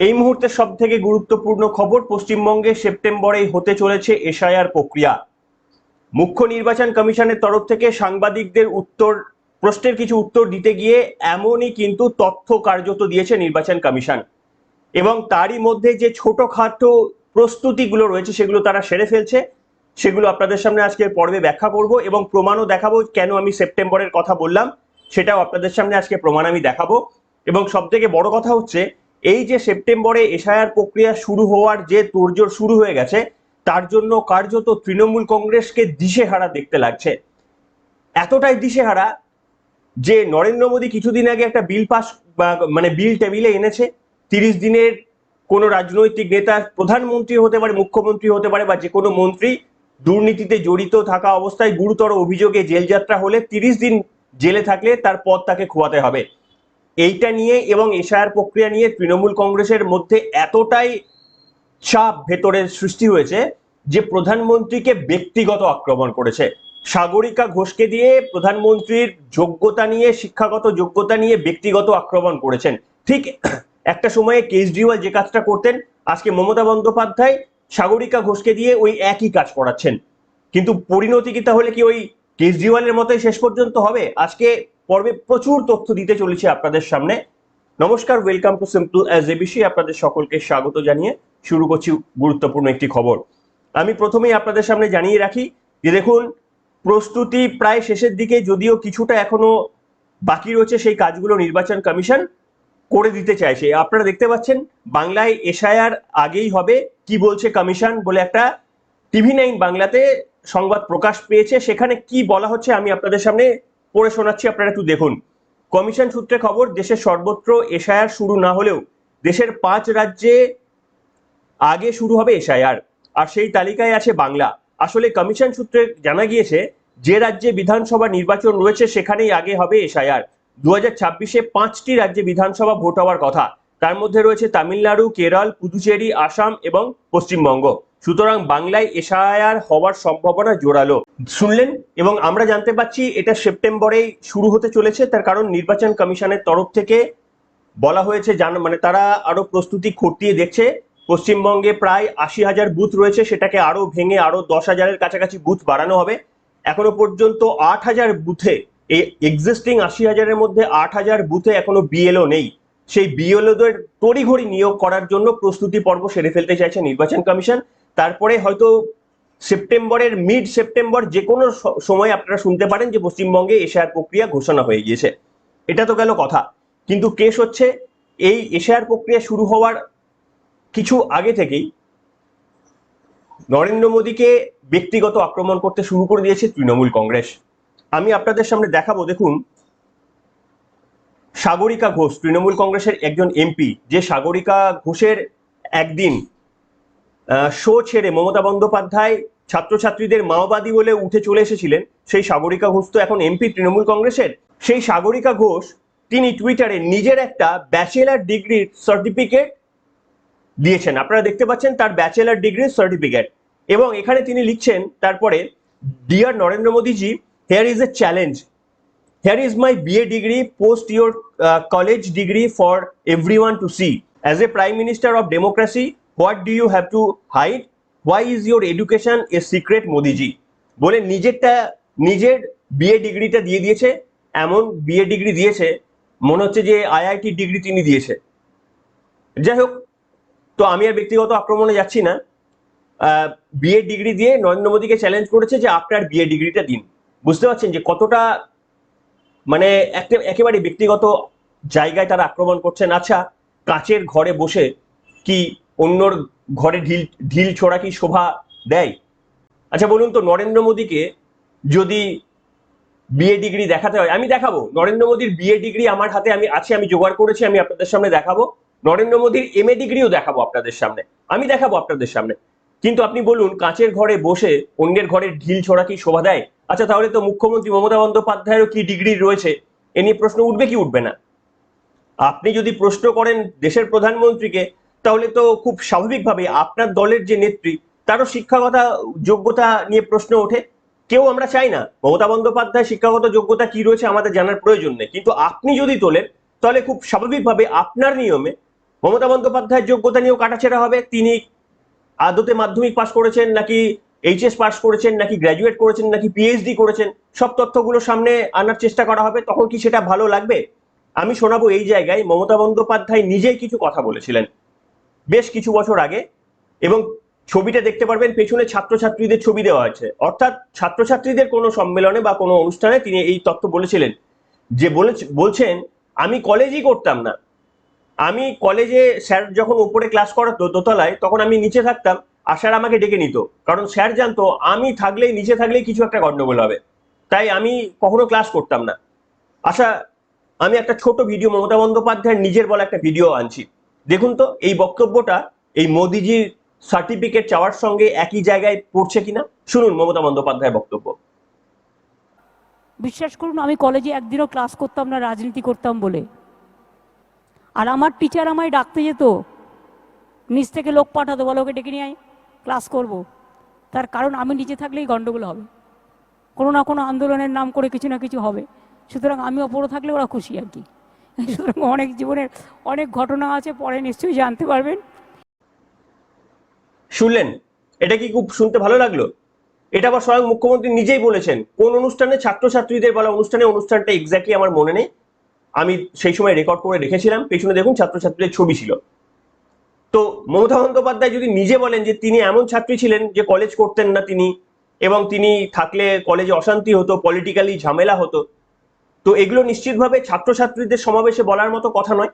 এই মুহূর্তে সব থেকে গুরুত্বপূর্ণ খবর, পশ্চিমবঙ্গে সেপ্টেম্বরে হতে চলেছে এসআইআর প্রক্রিয়া। মুখ্য নির্বাচন কমিশনের তরফ থেকে সাংবাদিকদের উত্তর, প্রশ্নের কিছু উত্তর দিতে গিয়ে এমনই কিন্তু তথ্য কার্যত দিয়েছে নির্বাচন কমিশন। এবং তারই মধ্যে যে ছোটখাটো প্রস্তুতিগুলো রয়েছে সেগুলো তারা সেরে ফেলছে, সেগুলো আপনাদের সামনে আজকের পর্বে ব্যাখ্যা করব এবং প্রমাণও দেখাবো কেন আমি সেপ্টেম্বরের কথা বললাম, সেটাও আপনাদের সামনে আজকে প্রমাণ আমি দেখাবো। এবং সব থেকে বড় কথা হচ্ছে এই যে সেপ্টেম্বরে এসআইআর প্রক্রিয়া শুরু হওয়ার যে তোড়জোড় শুরু হয়ে গেছে, তার জন্য কার্যত তৃণমূল কংগ্রেসকে দিশেহারা দেখতে লাগছে। এতটাই দিশেহারা যে নরেন্দ্র মোদী কিছুদিন আগে একটা বিল পাস মানে বিল টেবিলে এনেছে, তিরিশ দিনের কোনো রাজনৈতিক নেতা, প্রধানমন্ত্রী হতে পারে, মুখ্যমন্ত্রী হতে পারে, বা যে কোনো মন্ত্রী দুর্নীতিতে জড়িত থাকা অবস্থায় গুরুতর অভিযোগে জেলযাত্রা হলে তিরিশ দিন জেলে থাকলে তার পদ তাকে খোয়াতে হবে। এইটা নিয়ে এবং এশায়ার প্রক্রিয়া নিয়ে তৃণমূল কংগ্রেসের মধ্যে এতটাই চাপ ভেতরের সৃষ্টি হয়েছে যে প্রধানমন্ত্রীকে ব্যক্তিগত আক্রমণ করেছে। সাগরিকা ঘোষকে দিয়ে প্রধানমন্ত্রীর যোগ্যতা নিয়ে, শিক্ষাগত যোগ্যতা নিয়ে ব্যক্তিগত আক্রমণ করেছেন। ঠিক একটা সময়ে কেজরিওয়াল যে কাজটা করতেন, আজকে মমতা বন্দ্যোপাধ্যায় সাগরিকা ঘোষকে দিয়ে ওই একই কাজ করাচ্ছেন। কিন্তু পরিণতি কি তাহলে কি ওই কেজরিওয়ালের মতোই শেষ পর্যন্ত হবে? আজকে পর্বে প্রচুর তথ্য দিতে চলেছে আপনাদের সামনে। নমস্কার welcome to simple as a ABC আপনাদের সকলকে স্বাগত জানিয়ে শুরু করছি গুরুত্বপূর্ণ একটি খবর। আমি প্রথমেই আপনাদের সামনে জানিয়ে রাখি যে দেখুন, প্রস্তুতি প্রায় শেষের দিকে যদিও কিছুটা এখনও বাকি রয়েছে, সেই কাজগুলো নির্বাচন কমিশন করে দিতে চাইছে। আপনারা দেখতে পাচ্ছেন, বাংলায় এসআইআর আগেই হবে, কি বলছে কমিশন বলে একটা টিভি নাইন বাংলাতে সংবাদ প্রকাশ পেয়েছে। সেখানে কি বলা হচ্ছে আমি আপনাদের সামনে পড়ে শোনাচ্ছি, আপনারা একটু দেখুন। কমিশন সূত্রে খবর, দেশের সর্বত্র এশায়ার শুরু না হলেও দেশের পাঁচ রাজ্যে আগে শুরু হবে এশায়ার আর সেই তালিকায় আছে বাংলা। আসলে কমিশন সূত্রে জানা গিয়েছে, যে রাজ্যে বিধানসভা নির্বাচন রয়েছে, সেখানেই আগে হবে এশায়ার দু হাজার ছাব্বিশে পাঁচটি রাজ্যে বিধানসভা ভোট হওয়ার কথা। তার মধ্যে রয়েছে তামিলনাড়ু, কেরল, পুদুচেরি, আসাম এবং পশ্চিমবঙ্গ। সুতরাং বাংলায় এশায়ার হওয়ার সম্ভাবনা জোরালো। শুনলেন এবং আমরা জানতে পাচ্ছি এটা সেপ্টেম্বরেই শুরু হতে চলেছে। তার কারণ নির্বাচন কমিশনের তরফ থেকে বলা হয়েছে, জান মানে তারা আরও প্রস্তুতি খতিয়ে দেখছে। পশ্চিমবঙ্গে প্রায় আশি হাজার বুথ রয়েছে, সেটাকে আরও ভেঙে আরও দশ হাজারের কাছাকাছি বুথ বাড়ানো হবে। এখনও পর্যন্ত আট হাজার বুথে, এই এক্সিস্টিং আশি হাজারের মধ্যে আট হাজার বুথে এখনও বিএলও নেই। সেই বিএলওদের তড়িঘড়ি নিয়োগ করার জন্য প্রস্তুতি পর্ব সেরে ফেলতে চাইছে নির্বাচন কমিশন। তারপরে হয়তো সেপ্টেম্বরের মিড সেপ্টেম্বর যে কোনো সময় আপনারা শুনতে পারেন যে পশ্চিমবঙ্গে এশিয়ার প্রক্রিয়া ঘোষণা হয়ে গিয়েছে। এটা তো গেল কথা। কিন্তু কেস হচ্ছে, এই এশিয়ার প্রক্রিয়া শুরু হওয়ার কিছু আগে থেকেই নরেন্দ্র মোদীকে ব্যক্তিগত আক্রমণ করতে শুরু করে দিয়েছে তৃণমূল কংগ্রেস। আমি আপনাদের সামনে দেখাবো, দেখুন, সাগরিকা ঘোষ, তৃণমূল কংগ্রেসের একজন এমপি, যে সাগরিকা ঘোষের একদিন শো ছেড়ে মমতা বন্দ্যোপাধ্যায় ছাত্রছাত্রীদের মাওবাদী বলে উঠে চলে এসেছিলেন সেই সাগরিকা ঘোষ তো এখন এমপি তৃণমূল কংগ্রেসের। সেই সাগরিকা ঘোষ তিনি টুইটারে নিজের একটা ব্যাচেলার ডিগ্রির সার্টিফিকেট দিয়েছেন। আপনারা দেখতে পাচ্ছেন তার ব্যাচেলার ডিগ্রির সার্টিফিকেট এবং এখানে তিনি লিখছেন তারপরে dear Narendra Modiji here is a challenge Here is my BA degree, post your uh, college degree for to see as a prime minister of of democracy, what you have to to hide? Is is education a secret Modiji? বলে নিজেরটা নিজের BA ডিগ্রিটা দিয়ে দিয়েছে। এমন BA degree দিয়েছে মনে হচ্ছে যে আইআইটি ডিগ্রি তিনি দিয়েছে। যাই হোক তো আমি আর ব্যক্তিগত আক্রমণে যাচ্ছি না। বিএ ডিগ্রি দিয়ে নরেন্দ্র মোদীকে চ্যালেঞ্জ করেছে যে আপনার বিএ ডিগ্রিটা দিন। বুঝতে পারছেন যে কতটা মানে একটা একেবারে ব্যক্তিগত জায়গায় তারা আক্রমণ করছেন। আচ্ছা কাচের ঘরে বসে কি অন্যর ঘরে ঢিল ঢিল ছোড়া কি শোভা দেয়? আচ্ছা বলুন তো, নরেন্দ্র মোদীকে যদি বিএ ডিগ্রি দেখাতে হয়, আমি দেখাবো। নরেন্দ্র মোদীর বিএ ডিগ্রি আমার হাতে, আমি আছে, আমি জোগাড় করেছি, আমি আপনাদের সামনে দেখাবো। নরেন্দ্র মোদীর এম এ ডিগ্রিও দেখাবো আপনাদের সামনে। আমি দেখাবো আপনাদের সামনে। কিন্তু আপনি বলুন, কাঁচের ঘরে বসে অন্যের ঘরে ঢিল ছোড়া কি শোভা দেয়? আচ্ছা তাহলে তো মুখ্যমন্ত্রী মমতা বন্দ্যোপাধ্যায়েরও কি ডিগ্রি রয়েছে? এ নিয়ে প্রশ্ন উঠবে কি উঠবে না? আপনি যদি প্রশ্ন করেন দেশের প্রধানমন্ত্রীকে তাহলে তো খুব স্বাভাবিকভাবে আপনার দলের যে নেত্রী, তারও শিক্ষাগত, যোগ্যতা নিয়ে প্রশ্ন ওঠে। কেউ আমরা চাই না। মমতা বন্দ্যোপাধ্যায় শিক্ষাগত যোগ্যতা কি রয়েছে আমাদের জানার প্রয়োজন নেই। কিন্তু আপনি যদি তোলেন, তাহলে খুব স্বাভাবিকভাবে আপনার নিয়মে মমতা বন্দ্যোপাধ্যায়ের যোগ্যতা নিয়েও কাটাছেড়া হবে। তিনি আদতে মাধ্যমিক পাশ করেছেন নাকি এইচএস পাশ করেছেন, নাকি গ্র্যাজুয়েট করেছেন, নাকি পিএইচডি করেছেন, সব তথ্যগুলো সামনে আনার চেষ্টা করা হবে। তখন কি সেটা ভালো লাগবে? আমি শোনাবো এই জায়গায়। মমতা বন্দ্যোপাধ্যায় নিজেই কিছু কথা বলেছিলেন। বেশ কিছু বছর আগে এবং ছবিটা দেখতে পারবেন, পেছনে ছাত্রছাত্রীদের ছবি দেওয়া আছে অর্থাৎ ছাত্রছাত্রীদের কোনো সম্মেলনে বা কোনো অনুষ্ঠানে তিনি এই তথ্য বলেছিলেন যে বলে বলছেন, আমি কলেজই করতাম না। আমি কলেজে স্যার যখন উপরে ক্লাস করাতো দোতলায়, তখন আমি নিচে থাকতাম, আর স্যার আমাকে ডেকে নিত। কারণ স্যার জানতো, আমি থাকলেই, নিচে থাকলেই কিছু একটা গন্ডগোল হবে। তাই আমি কখনো ক্লাস করতাম না। আশা আমি একটা ছোট ভিডিও মমতা বন্দ্যোপাধ্যায়ের নিজের বলা একটা ভিডিও আনছি। দেখুন তো, এই বক্তব্যটা এই মোদিজির সার্টিফিকেট চাওয়ার সঙ্গে একই জায়গায় পড়ছে কিনা? শুনুন মমতা বন্দ্যোপাধ্যায়ের বক্তব্য। বিশ্বাস করুন, আমি কলেজে একদিনও ক্লাস করতাম না, রাজনীতি করতাম বলে। আর আমার টিচার আমায় ডাকতে যেত, নিচ থেকে লোক পাঠাতো, বলো, ওকে ডেকে নিয়ে আয় ক্লাস করব। তার কারণ আমি নিচে থাকলেই গণ্ডগোল হবে। কোনো না কোনো আন্দোলনের নাম করে কিছু না কিছু হবে। সুতরাং আমি ওপরে থাকলে ওরা খুশি আর কি। অনেক জীবনের অনেক ঘটনা আছে, পরে নিশ্চয়ই জানতে পারবেন। শুনলেন? এটা কি খুব শুনতে ভালো লাগল? এটা আবার স্বয়ং মুখ্যমন্ত্রী নিজেই বলেছেন, কোন অনুষ্ঠানে ছাত্রছাত্রীদের বলা অনুষ্ঠানে, অনুষ্ঠানটা এক্স্যাক্টলি আমার মনে নেই। আমি সেই সময় রেকর্ড করে রেখেছিলাম, পেছনে দেখুন ছাত্রছাত্রীদের ছবি ছিল। তো মমতা বন্দ্যোপাধ্যায় যদি নিজে বলেন যে তিনি এমন ছাত্রী ছিলেন যে কলেজ করতেন না তিনি, এবং তিনি থাকলে কলেজে অশান্তি হতো পলিটিক্যালি ঝামেলা হতো তো এগুলো নিশ্চিতভাবে ছাত্রছাত্রীদের সমাবেশে বলার মতো কথা নয়।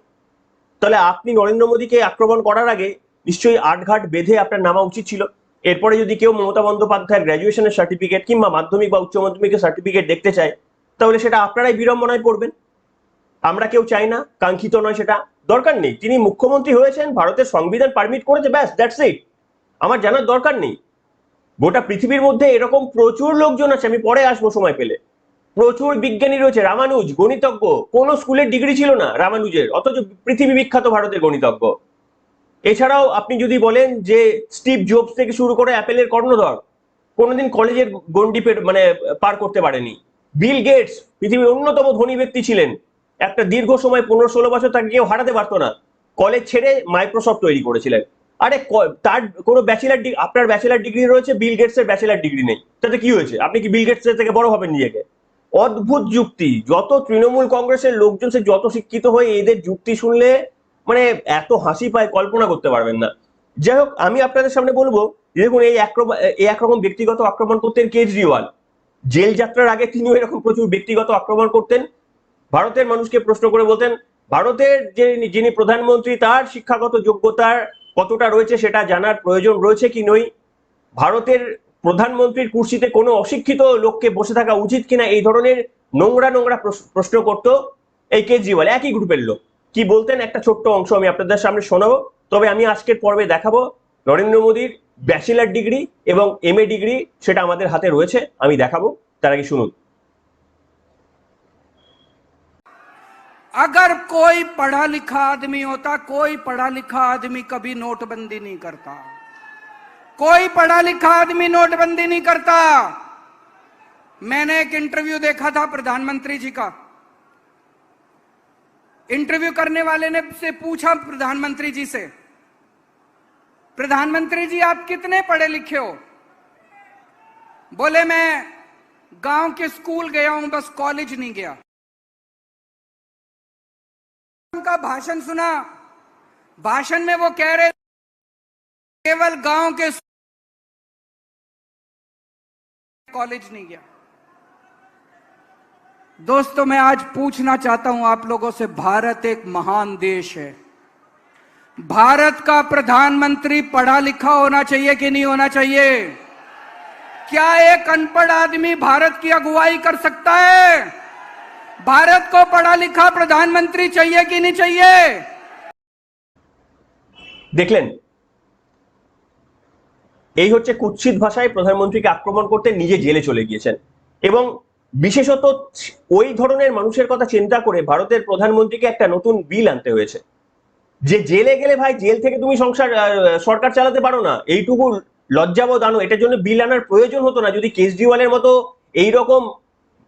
তাহলে আপনি নরেন্দ্র মোদীকে আক্রমণ করার আগে নিশ্চয়ই আটঘাট বেঁধে আপনার নামা উচিত ছিল। এরপরে যদি কেউ মমতা বন্দ্যোপাধ্যায়ের গ্র্যাজুয়েশনের সার্টিফিকেট কিংবা মাধ্যমিক বা উচ্চ মাধ্যমিকের সার্টিফিকেট দেখতে চায়, তাহলে সেটা আপনারাই বিড়ম্বনায় পড়বেন। আমরা কেউ চাই না, কাঙ্ক্ষিত নয় সেটা। দরকার নেই। তিনি মুখ্যমন্ত্রী হয়েছেন, ভারতের সংবিধান পারমিট করেছে, ব্যাস দ্যাটস ইট আমার জানার দরকার নেই। গোটা পৃথিবীর মধ্যে এরকম প্রচুর লোকজন আছে, আমি পরে আসব সময় পেলে। প্রচুর বিজ্ঞানী রয়েছে, রামানুজ, গণিতজ্ঞ। কোন স্কুলের ডিগ্রি ছিল না রামানুজের, অথচ পৃথিবী বিখ্যাত ভারতের গণিতজ্ঞ। এছাড়াও আপনি যদি বলেন যে স্টিভ জোবস থেকে শুরু করে অ্যাপেলের কর্ণধর, কোনোদিন কলেজের গন্ডি মানে পার করতে পারেনি। বিল গেটস, পৃথিবীর অন্যতম ধনী ব্যক্তি ছিলেন। একটা দীর্ঘ সময় পনেরো ষোলো বছর তাকে কেউ হারাতে পারতো না। কলেজ ছেড়ে মাইক্রোসফট তৈরি করেছিলেন। আরে তার কোনো ব্যাচেলার ডিগ্রি আপনার ব্যাচেলার ডিগ্রি রয়েছে, বিল গেটস এর ব্যাচেলার ডিগ্রি নেই। তাতে কি হয়েছে? আপনি কি বিল গেটস থেকে বড় হবেন নিজেকে? অদ্ভুত যুক্তি। যত তৃণমূল কংগ্রেসের লোকজন সে যত শিক্ষিত হয়ে এদের যুক্তি শুনলে মানে এত হাসি পায়, কল্পনা করতে পারবেন না। যাই হোক, আমি আপনাদের সামনে বলব, দেখুন, এই এই একরকম ব্যক্তিগত আক্রমণ করতেন কেজরিওয়াল। জেল যাত্রার আগে তিনিও এরকম প্রচুর ব্যক্তিগত আক্রমণ করতেন। ভারতের মানুষকে প্রশ্ন করে বলতেন, ভারতের যে, যিনি প্রধানমন্ত্রী, তার শিক্ষাগত যোগ্যতার কতটা রয়েছে সেটা জানার প্রয়োজন রয়েছে কি নই ভারতের প্রধানমন্ত্রীর কুর্সিতে কোনো অশিক্ষিত লোককে বসে থাকা উচিত কিনা এই ধরনের নোংরা নোংরা প্রশ- প্রশ্ন করত এই কেজরিওয়াল একই গ্রুপের লোক কি বলতেন একটা ছোট্ট অংশ আমি আপনাদের সামনে শোনাবো তবে আমি আজকের পর্বে দেখাবো নরেন্দ্র মোদীর ব্যাচেলার ডিগ্রি এবং এম এ ডিগ্রি সেটা আমাদের হাতে রয়েছে আমি দেখাবো তার আগে শুনুন अगर कोई पढ़ा लिखा आदमी होता कोई पढ़ा लिखा आदमी कभी नोटबंदी नहीं करता कोई पढ़ा लिखा आदमी नोटबंदी नहीं करता। मैंने एक इंटरव्यू देखा था प्रधानमंत्री जी का। इंटरव्यू करने वाले ने से पूछा प्रधानमंत्री जी से, प्रधानमंत्री जी, आप कितने पढ़े लिखे हो? बोले, मैं गाँव के स्कूल गया हूँ, बस कॉलेज नहीं गया। उनका भाषण सुना। भाषण में वो कह रहे केवल गाँव के कॉलेज नहीं गया दोस्तों मैं आज पूछना चाहता हूं आप लोगों से भारत एक महान देश है भारत का प्रधानमंत्री पढ़ा लिखा होना चाहिए कि नहीं होना चाहिए क्या एक अनपढ़ आदमी भारत की अगुवाई कर सकता है भारत को पढ़ा लिखा प्रधानमंत्री चाहिए कि नहीं चाहिए দেখলেন এই হচ্ছে কুৎসিত ভাষায় প্রধানমন্ত্রীকে আক্রমণ করতে নিজে জেলে চলে গিয়েছেন। এবং বিশেষত ওই ধরনের মানুষের কথা চিন্তা করে ভারতের প্রধানমন্ত্রীকে একটা নতুন বিল আনতে হয়েছে। যে জেলে গেলে ভাই, জেল থেকে তুমি সংসার সরকার চালাতে পারো না। এইটুকু লজ্জাবোধ আনো। এটার জন্য বিল আনার প্রয়োজন হতো না। যদি কেজরিওয়ালের মতো এই রকম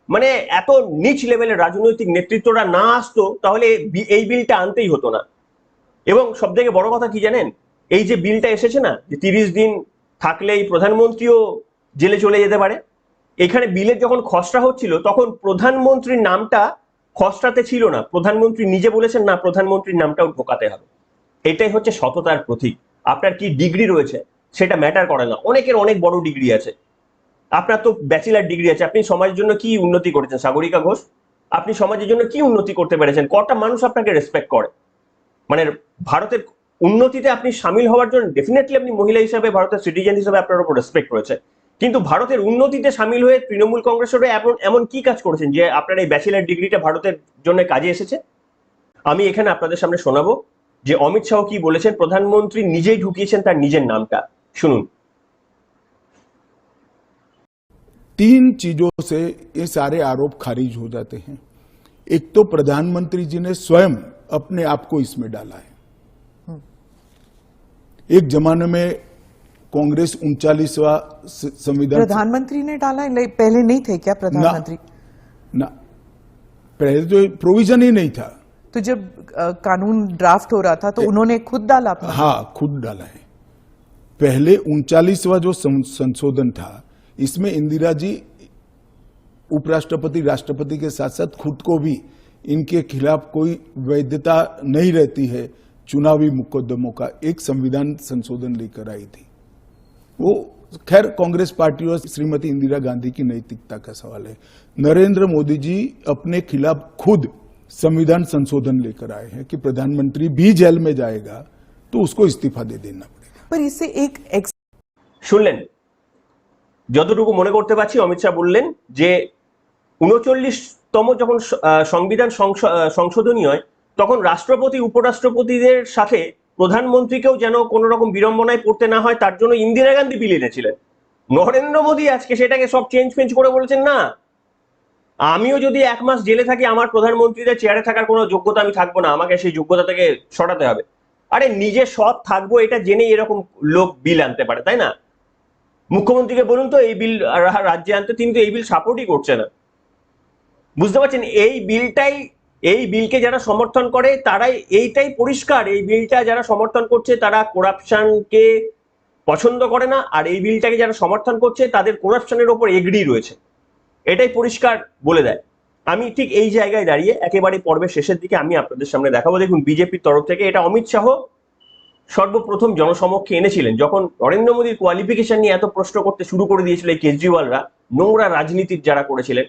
মানে এত নিচ লেভেলের রাজনৈতিক নেতৃত্বরা না আসতো, তাহলে এই বিলটা আনতেই হতো না। এবং সব থেকে বড় কথা কি জানেন? এই যে বিলটা এসেছে না, যে তিরিশ দিন থাকলেই প্রধানমন্ত্রীও জেলে চলে যেতে পারে। এখানে বিলের যখন খসড়া হচ্ছিল, তখন প্রধানমন্ত্রীর নামটা খসড়াতে ছিল না। প্রধানমন্ত্রী নিজে বলেছেন, না, প্রধানমন্ত্রীর নামটাও ঢোকাতে হবে। এটাই হচ্ছে সততার প্রতীক। আপনার কি ডিগ্রি রয়েছে, সেটা ম্যাটার করে না। অনেকের অনেক বড় ডিগ্রি আছে। আপনার তো ব্যাচেলার ডিগ্রি আছে। আপনি সমাজের জন্য কি উন্নতি করেছেন? সাগরিকা ঘোষ, আপনি সমাজের জন্য কি উন্নতি করতে পেরেছেন? কটা মানুষ আপনাকে রেসপেক্ট করে? মানে ভারতের উন্নতিতে আপনি সামিল হওয়ার জন্য ডেফিনেটলি আপনি মহিলা হিসাবে ভারতের সিটিজেন হিসাবে আপনার উপর রেসপেক্ট রয়েছে কিন্তু ভারতের উন্নতিতে সামিল হয়ে তৃণমূল কংগ্রেসের হয়ে এমন এমন কি কাজ করেছেন যে আপনার এই ব্যাচেলার ডিগ্রিটা ভারতের জন্য কাজে এসেছে আমি এখানে আপনাদের সামনে শোনাবো যে অমিত শাহ কি বলেছেন প্রধানমন্ত্রী নিজেই ঢুকিয়েছেন তার নিজের নামটা শুনুন तीन चीजों से ये सारे आरोप खारिज हो जाते हैं एक तो प्रधानमंत्री जी ने स्वयं अपने आप को इसमें डाला है एक जमाने में कांग्रेस उनचालीसवा संविधान प्रधानमंत्री ने डाला? है पहले नहीं थे क्या प्रधानमंत्री? ना ना। पहले तो प्रोविज़न ही नहीं था। तो जब अ, कानून ड्राफ्ट हो रहा था तो उन्होंने खुद डाला अपना? हाँ खुद डाला है। पहले उनचालीसवा जो संशोधन था इसमें इंदिरा जी उपराष्ट्रपति राष्ट्रपति के साथ साथ खुद को भी इनके खिलाफ कोई वैधता नहीं रहती है। चुनावी मुकदमों का एक संविधान संशोधन लेकर आई थी वो खैर कांग्रेस पार्टी और श्रीमती इंदिरा गांधी की नैतिकता का सवाल है नरेंद्र मोदी जी अपने खिलाफ खुद संविधान संशोधन लेकर आए हैं कि प्रधानमंत्री भी जेल में जाएगा तो उसको इस्तीफा दे देना पड़ेगा पर इससे एक एक्स শুনলেন যতটুকু মনে করতে পারছি অমিত শাহ বললেন যে উনচল্লিশতম যখন স- আহ, সংবিধান সংশ- আহ, সংশোধনী হয় তখন রাষ্ট্রপতি, উপরাষ্ট্রপতিদের সাথে প্রধানমন্ত্রীকেও যেন কোনো রকম বিড়ম্বনায় পড়তে না হয়, তার জন্য ইন্দিরা গান্ধী বিল এনেছিলেন। নরেন্দ্র মোদী আজকে সেটাকে সব চেঞ্জ ফেঞ্জ করে বলেছেন, না, আমিও যদি এক মাস জেলে থাকি, আমার প্রধানমন্ত্রীদের চেয়ারে থাকার কোনো যোগ্যতা আমি থাকব না, আমাকে সেই যোগ্যতা থেকে সরাতে হবে। আরে, নিজে সৎ থাকব, এটা জেনেই এরকম লোক বিল আনতে পারে, তাই না? মুখ্যমন্ত্রীকে বলুন তো, এই বিল, রাজ্যে আনতে, তিনি তো এই বিল সাপোর্টই করছে না। বুঝতে পারছেন? এই বিলটাই এই বিলকে যারা সমর্থন করে, তারাই এইটাই পরিষ্কার। এই বিলটা যারা সমর্থন করছে, তারা করাপশনকে পছন্দ করে না। আর এই বিলটাকে যারা সমর্থন করছে, তাদের করাপশনের ওপর এগ্রি রয়েছে। এটাই পরিষ্কার বলে দেয়। আমি ঠিক এই জায়গায় দাঁড়িয়ে একেবারে পর্বের শেষের দিকে আমি আপনাদের সামনে দেখাবো। দেখুন, বিজেপির তরফ থেকে এটা অমিত শাহ সর্বপ্রথম জনসমক্ষে এনেছিলেন। যখন নরেন্দ্র মোদীর কোয়ালিফিকেশন নিয়ে এত প্রশ্ন করতে শুরু করে দিয়েছিল এই কেজরিওয়ালরা, নোংরা রাজনীতির যারা করেছিলেন,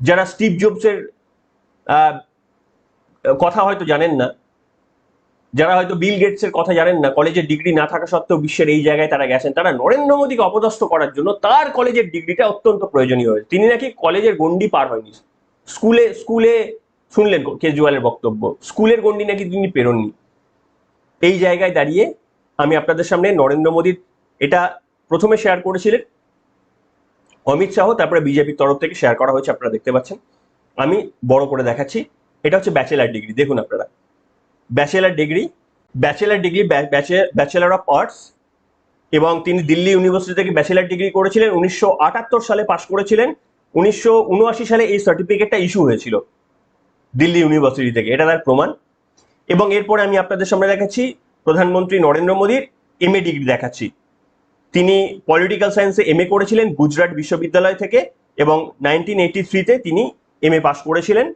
যারা স্টিভ জবসের কথা হয়তো জানেন না। যারা হয়তো বিল গেটসের কথা জানেন না, কলেজের ডিগ্রি না থাকা সত্ত্বেও বিশ্বের এই জায়গায় তারা গেছেন। তারা নরেন্দ্র মোদীকে অপদস্থ করার জন্য তার কলেজের ডিগ্রিটা অত্যন্ত প্রয়োজনীয় হয়েছে। তিনি নাকি কলেজের গন্ডি পার হয়নি। স্কুলে স্কুলে, শুনলেন কেজরিওয়ালের বক্তব্য, স্কুলের গন্ডি নাকি তিনি পেরোননি। এই জায়গায় দাঁড়িয়ে আমি আপনাদের সামনে নরেন্দ্র মোদীর এটা প্রথমে শেয়ার করেছিলেন। অমিত শাহ, তারপরে বিজেপির তরফ থেকে শেয়ার করা হয়েছে, আপনারা দেখতে পাচ্ছেন। আমি বড় করে দেখাচ্ছি। এটা হচ্ছে ব্যাচেলার ডিগ্রি দেখুন আপনারা। Bachelor degree bachelor degree bachelor of arts এবং তিনি দিল্লি ইউনিভার্সিটি থেকে ব্যাচেলার ডিগ্রি করেছিলেন, উনিশশো আটাত্তর সালে পাশ করেছিলেন, উনিশশো উনআশি সালে এই সার্টিফিকেটটা ইস্যু হয়েছিল দিল্লি ইউনিভার্সিটি থেকে, এটা তার প্রমাণ। এবং এরপরে আমি আপনাদের সামনে দেখাচ্ছি, প্রধানমন্ত্রী নরেন্দ্র মোদীর এম ডিগ্রি দেখাচ্ছি। তিনি পলিটিক্যাল সায়েন্সে এম করেছিলেন, গুজরাট বিশ্ববিদ্যালয় থেকে এবং নাইনটিন এইটি থ্রিতে তিনি এম এ পাস করেছিলেন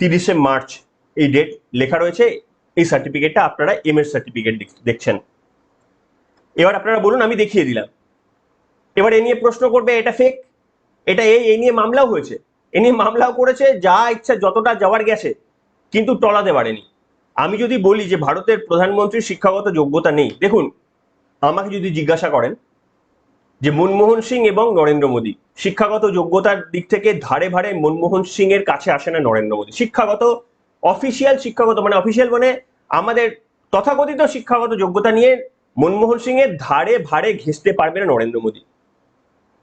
তিরিশে মার্চ। এই ডেট লেখা রয়েছে, এই সার্টিফিকেটটা আপনারা এম এর সার্টিফিকেট দেখছেন। এবার আপনারা বলুন, আমি দেখিয়ে দিলাম। এবার এ নিয়ে প্রশ্ন করবে, এটা ফেক এটা এই এই নিয়ে মামলাও হয়েছে। এ নিয়ে মামলাও করেছে, যা ইচ্ছা যতটা যাওয়ার গেছে, কিন্তু টলাতে পারেনি আমি যদি বলি যে ভারতের প্রধানমন্ত্রীর শিক্ষাগত যোগ্যতা নেই, দেখুন, আমাকে যদি জিজ্ঞাসা করেন যে মনমোহন সিং এবং নরেন্দ্র মোদী। শিক্ষাগত যোগ্যতার দিক থেকে ধারে ভারে মনমোহন সিং এর কাছে আসে না নরেন্দ্র মোদী। শিক্ষাগত অফিসিয়াল শিক্ষাগত মানে অফিসিয়াল মানে আমাদের তথাকথিত শিক্ষাগত যোগ্যতা নিয়ে মনমোহন সিং এর ধারে ভারে ঘেঁষতে পারবে না নরেন্দ্র মোদী।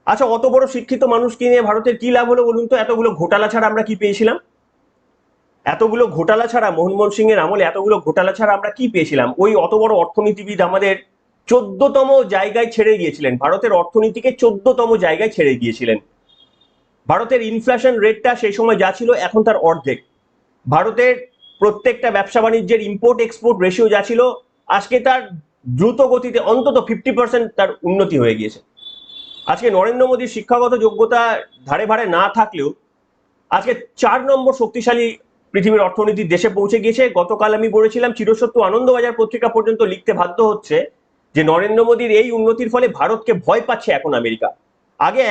আচ্ছা অত বড় শিক্ষিত মানুষকে নিয়ে ভারতের কি লাভ হলো বলুন তো? এতগুলো ঘোটালা ছাড়া আমরা কি পেয়েছিলাম? এতগুলো ঘোটালা ছাড়া মনমোহন সিং এর আমলে এতগুলো ঘোটালা ছাড়া আমরা কি পেয়েছিলাম? ওই অত বড় অর্থনীতিবিদ আমাদের চোদ্দতম জায়গায় ছেড়ে গিয়েছিলেন। ভারতের অর্থনীতিকে চোদ্দতম জায়গায় ছেড়ে গিয়েছিলেন। ভারতের ইনফ্লেশন রেটটা সেই সময় যা ছিল, এখন তার অর্ধেক। ভারতের প্রত্যেকটা ব্যবসা বাণিজ্যের ইম্পোর্ট এক্সপোর্ট রেশিও যা ছিল, আজকে তার দ্রুত গতিতে অন্তত ফিফটি পার্সেন্ট তার উন্নতি হয়ে গিয়েছে। আজকে নরেন্দ্র মোদীর শিক্ষাগত যোগ্যতা ধারে ভারে না থাকলেও, আজকে চার নম্বর শক্তিশালী পৃথিবীর অর্থনীতির দেশে পৌঁছে গিয়েছে। গতকাল আমি বলেছিলাম, চিরসত্য আনন্দবাজার পত্রিকা পর্যন্ত লিখতে বাধ্য হচ্ছে যে নরেন্দ্র মোদীর এই উন্নতির ফলে ভারতকে ভয় পাচ্ছে এখন আমেরিকা। আগে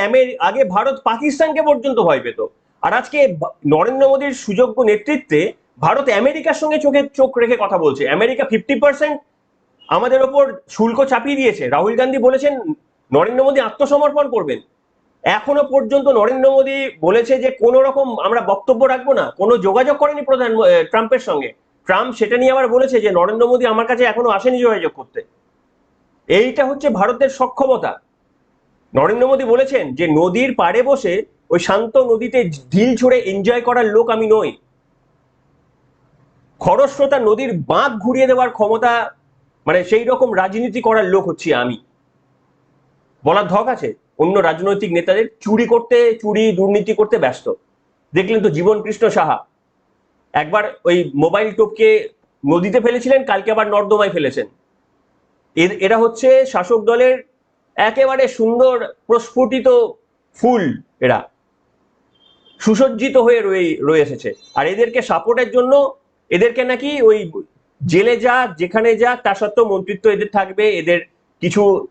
আগে ভারত পাকিস্তানকে পর্যন্ত ভয় পেত। আর আজকে নরেন্দ্র মোদীর সুযোগ্য নেতৃত্বে ভারত আমেরিকার সঙ্গে চোখে, চোখ রেখে কথা বলছে। আমেরিকা ফিফটি পার্সেন্ট আমাদের ওপর শুল্ক চাপিয়ে দিয়েছে। রাহুল গান্ধী বলেছেন, নরেন্দ্র মোদী আত্মসমর্পণ করবেন। এখনও পর্যন্ত নরেন্দ্র মোদী বলেছে যে কোন রকম আমরা বক্তব্য রাখব না। কোনো যোগাযোগ করেনি প্রধান ট্রাম্পের সঙ্গে। ট্রাম্প সেটা নিয়ে আবার বলেছে যে, নরেন্দ্র মোদী আমার কাছে এখনও আসেনি যোগাযোগ করতে। এইটা হচ্ছে ভারতের সক্ষমতা। নরেন্দ্র মোদী বলেছেন যে, নদীর পাড়ে বসে ওই শান্ত নদীতে ঢিল ছুড়ে এনজয় করার লোক আমি নই। খরস্রোতা নদীর বাঁধ ঘুরিয়ে দেওয়ার ক্ষমতা মানে সেই রকম রাজনীতি করার লোক হচ্ছি আমি। বলার ধক আছে, অন্য রাজনৈতিক নেতাদের চুরি করতে, চুরি, দুর্নীতি করতে ব্যস্ত। দেখলেন তো জীবন কৃষ্ণ সাহা। একবার ওই মোবাইল টোপকে নদীতে ফেলেছিলেন, কালকে আবার নর্দমায় ফেলেছেন। এর- হচ্ছে শাসক দলের একেবারে সুন্দর প্রস্ফুটিত ফুল এরা। সুসজ্জিত হয়ে রয়ে রয়ে এসেছে। আর এদেরকে সাপোর্টের জন্য এদেরকে নাকি ওই জেলে যা, যেখানে যা, তা সত্ত্বেও মন্ত্রিত্ব এদের থাকবে, এদের কিছু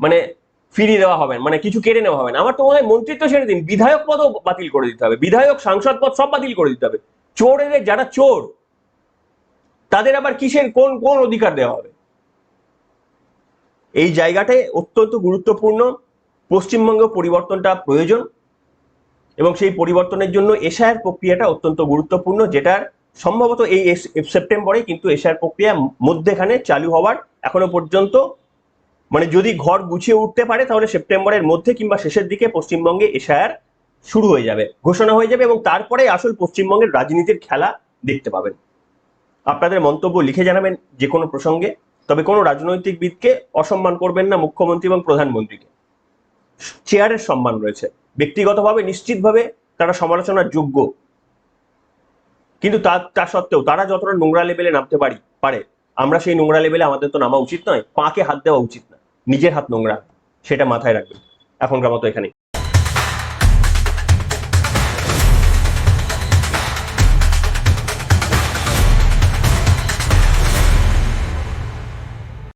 মানে ফিরিয়ে দেওয়া হবে মানে কিছু কেড়ে নেওয়া হবে না। আমার তো মনে হয় মন্ত্রিত্ব ছেড়ে দিন, বিধায়ক পদও বাতিল করে দিতে হবে, বিধায়ক, সাংসদ পদ সব বাতিল করে দিতে হবে। চোর এদের যারা চোর, তাদের আবার কিসের, কোন কোন অধিকার দেওয়া হবে? এই জায়গাটায় অত্যন্ত গুরুত্বপূর্ণ। পশ্চিমবঙ্গ পরিবর্তনটা প্রয়োজন এবং সেই পরিবর্তনের জন্য এশায়ার প্রক্রিয়াটা অত্যন্ত গুরুত্বপূর্ণ, যেটার সম্ভবত এই সেপ্টেম্বরে কিন্তু এশায়ার প্রক্রিয়া মধ্যেখানে চালু হওয়ার এখনও পর্যন্ত। মানে যদি ঘর গুছিয়ে উঠতে পারে, তাহলে সেপ্টেম্বরের মধ্যে কিংবা শেষের দিকে পশ্চিমবঙ্গে এশায়ার শুরু হয়ে যাবে, ঘোষণা হয়ে যাবে এবং তারপরে আসল পশ্চিমবঙ্গের রাজনীতির খেলা দেখতে পাবেন। আপনাদের মন্তব্য লিখে জানাবেন যে কোনো প্রসঙ্গে। তবে কোনো রাজনৈতিকবিদকে অসম্মান করবেন না মুখ্যমন্ত্রী এবং প্রধানমন্ত্রীকে। চেয়ারের সম্মান রয়েছে। ব্যক্তিগতভাবে নিশ্চিতভাবে তারা সমালোচনার যোগ্য। কিন্তু তা তা সত্ত্বেও তারা যতটা নোংরা লেভেলে নামতে পারি, পারে, আমরা সেই নোংরা লেভেলে আমাদের তো নামা উচিত নয়। পাকে হাত দেওয়া উচিত না। নিজের হাত নোংরা। সেটা মাথায় রাখবেন। এখনকার মতো এখানে